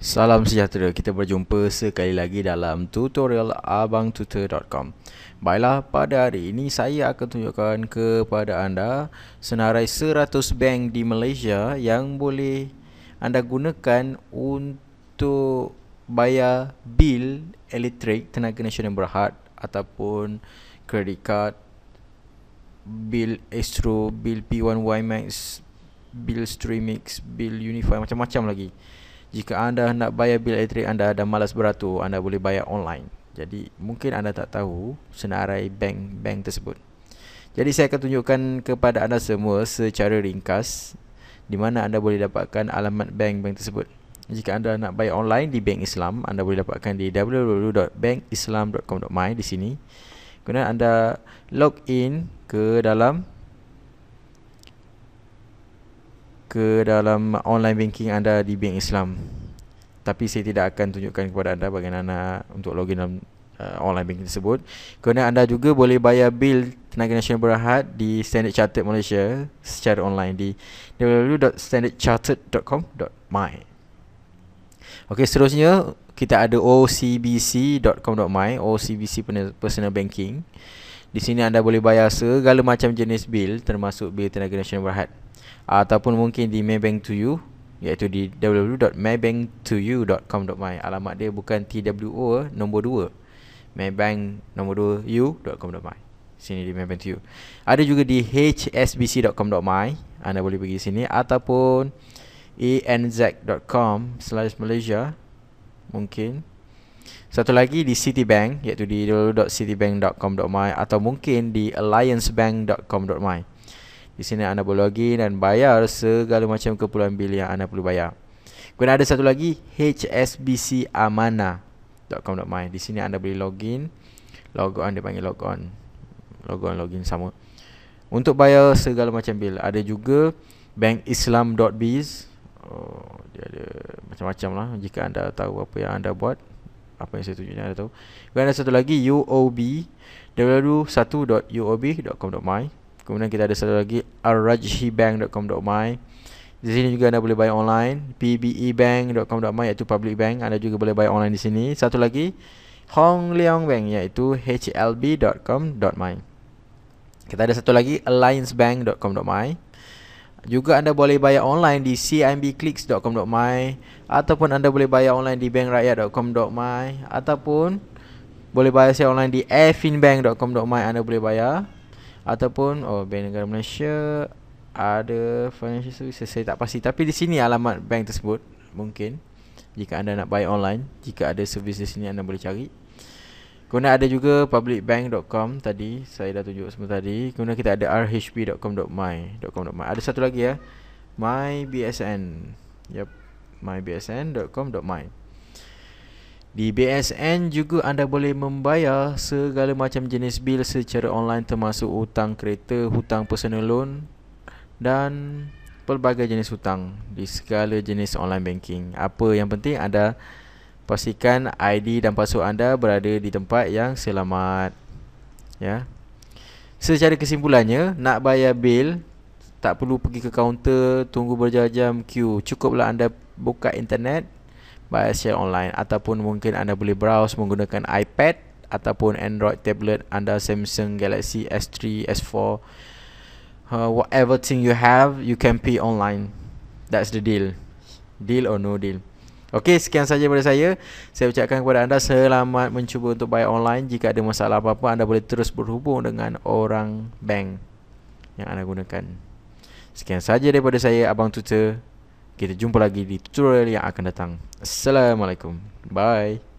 Salam sejahtera, kita berjumpa sekali lagi dalam tutorial abangtutor.com Baiklah, pada hari ini saya akan tunjukkan kepada anda senarai 100 bank di Malaysia yang boleh anda gunakan untuk bayar bil elektrik tenaga nasional berhad ataupun kredit card, bil Astro, bil P1Y Max, bil Streamix, bil Unify, macam-macam lagi jika anda nak bayar bil elektrik anda dan malas beratur, anda boleh bayar online. Jadi mungkin anda tak tahu senarai bank-bank tersebut. Jadi saya akan tunjukkan kepada anda semua secara ringkas di mana anda boleh dapatkan alamat bank-bank tersebut. Jika anda nak bayar online di Bank Islam, anda boleh dapatkan di www.bankislam.com.my di sini. Kemudian anda log in ke dalam ke dalam online banking anda di Bank Islam. Tapi saya tidak akan tunjukkan kepada anda bagaimana untuk login dalam uh, online banking tersebut. Kerana anda juga boleh bayar bil tenaga nasional berhad di Standard Chartered Malaysia secara online di www.standardchartered.com.my. Okey, seterusnya kita ada ocbc.com.my, OCBC Personal Banking. Di sini anda boleh bayar segala macam jenis bil termasuk bil tenaga nasional berhad ataupun mungkin di Maybank to you iaitu di www.maybanktoyou.com.my alamat dia bukan TWO nombor 2 Maybank nombor 2 you.com.my sini di Maybank to you ada juga di hsbc.com.my anda boleh pergi sini. Ataupun anz.com slash malaysia mungkin. Satu lagi di Citibank iaitu di www.citibank.com.my atau mungkin di alliancebank.com.my di sini anda boleh login dan bayar segala macam keperluan bil yang anda perlu bayar. Kemudian ada satu lagi hsbcamana.com.my. Di sini anda boleh login. Logon dia panggil logon. Logon login sama. Untuk bayar segala macam bil. Ada juga bankislam.biz. Oh, dia ada macam-macam lah jika anda tahu apa yang anda buat. Apa yang saya tunjukkan anda tahu. Kemudian ada satu lagi UOB www.1.uob.com.my Kemudian kita ada satu lagi arrajhibank.com.my Di sini juga anda boleh bayar online pbebank.com.my iaitu public bank. Anda juga boleh bayar online di sini. Satu lagi Hong Leong Bank iaitu hlb.com.my Kita ada satu lagi alliancebank.com.my Juga anda boleh bayar online di cimbclicks.com.my Ataupun anda boleh bayar online di bankrakyat.com.my Ataupun boleh bayar secara online di airfinbank.com.my Anda boleh bayar ataupun oh Bank Negara Malaysia ada financial services saya tak pasti. Tapi di sini alamat bank tersebut mungkin jika anda nak buy online jika ada servis di sini anda boleh cari. Kemudian ada juga publicbank.com tadi saya dah tunjuk semua tadi. Kemudian kita ada rhb.com.my .com.my ada satu lagi ya mybsn yep mybsn.com.my di BSN juga anda boleh membayar segala macam jenis bil secara online termasuk hutang kereta, hutang personal loan dan pelbagai jenis hutang di segala jenis online banking. Apa yang penting anda pastikan ID dan password anda berada di tempat yang selamat. Ya. Secara kesimpulannya, nak bayar bil tak perlu pergi ke kaunter tunggu berjam-jam queue. Cukuplah anda buka internet bayar secara online ataupun mungkin anda boleh browse menggunakan iPad ataupun Android tablet anda Samsung Galaxy S3, S4 uh, whatever thing you have you can pay online that's the deal deal or no deal Okey, sekian saja daripada saya. Saya ucapkan kepada anda selamat mencuba untuk bayar online. Jika ada masalah apa-apa, anda boleh terus berhubung dengan orang bank yang anda gunakan. Sekian saja daripada saya, Abang Tutor. Kita jumpa lagi di tutorial yang akan datang. Assalamualaikum. Bye.